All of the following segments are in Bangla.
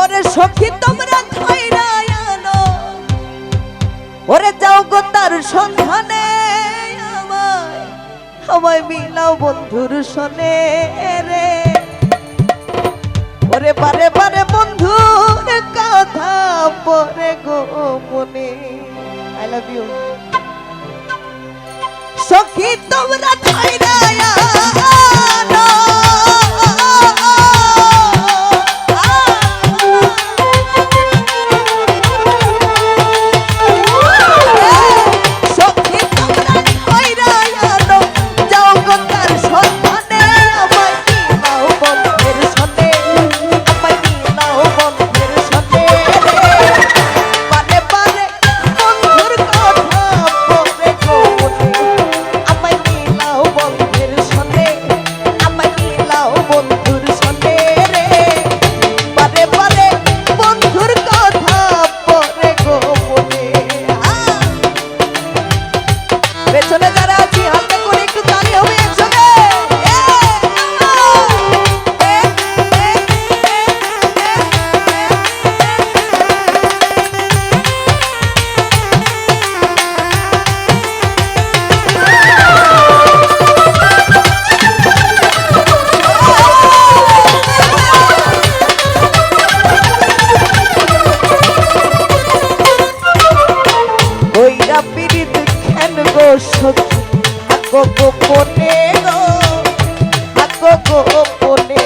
ওরে সখী, তোমরা ধৈরা ওরে যাও গো তার সন্ধানে আমায়। মিলাও বন্ধুর সনে রে। ওরে পারে বারে বন্ধুর কথা পরে গো মনে। আই লাভ ইউ সখী, তোমরা রাজা পীড়িত খেন গো সত্যি আকো গোপনে গো আকো গোপনে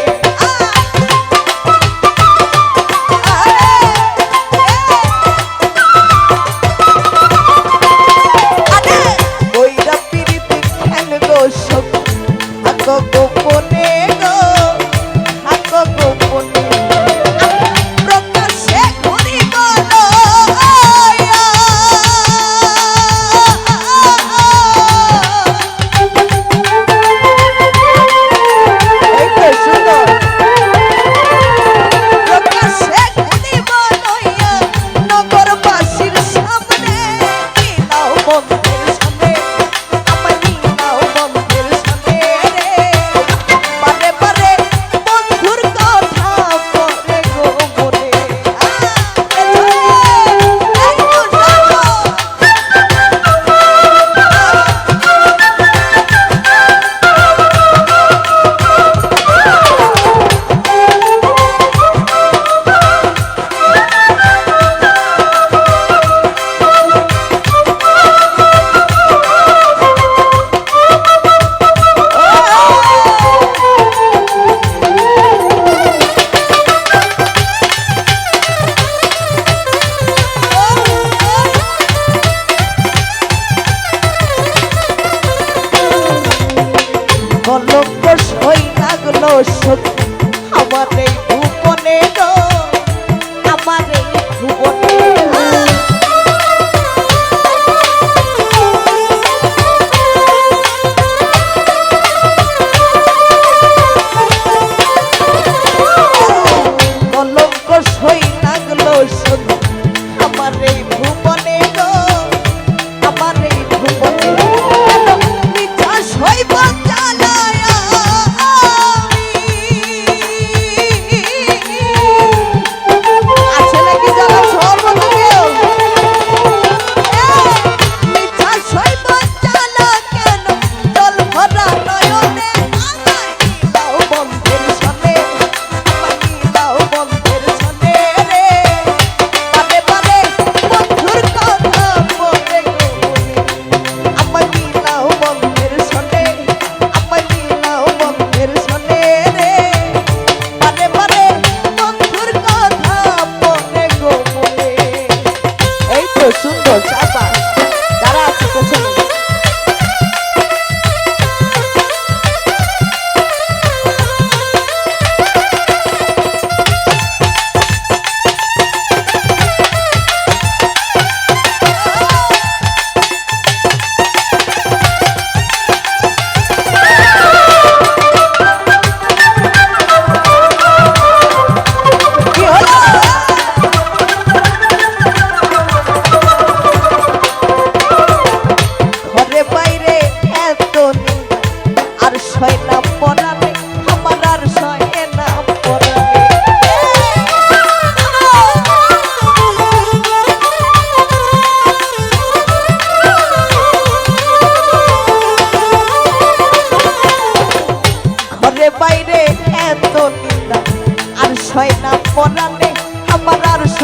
দোষ আমার এই ভুবনে দোষ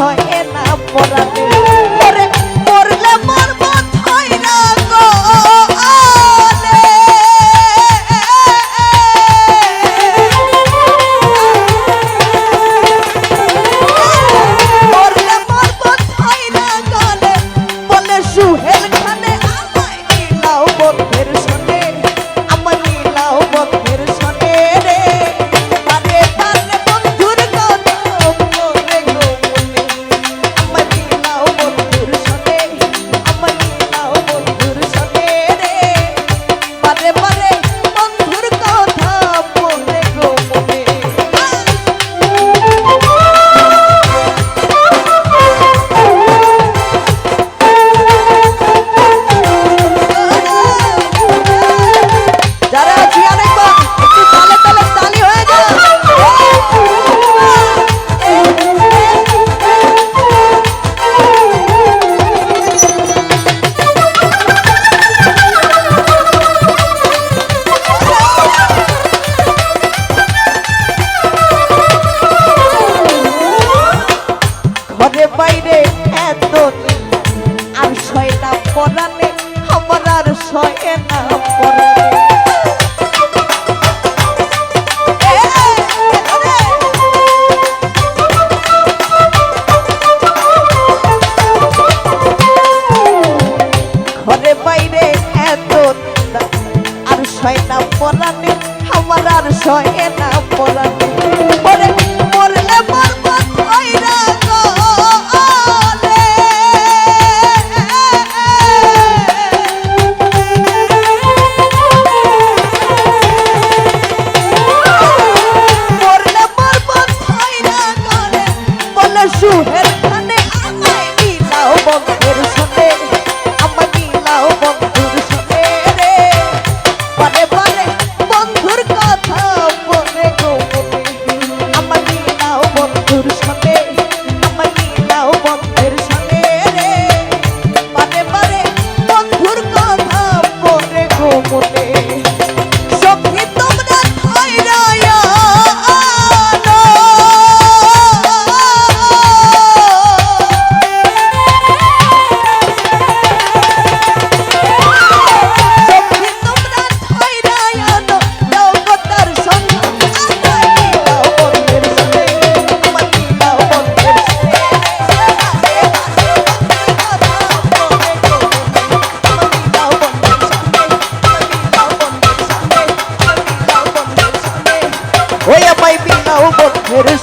নয় না পড়াতে এত আর সয় না পরানে আমার আর সয়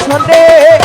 শোনে।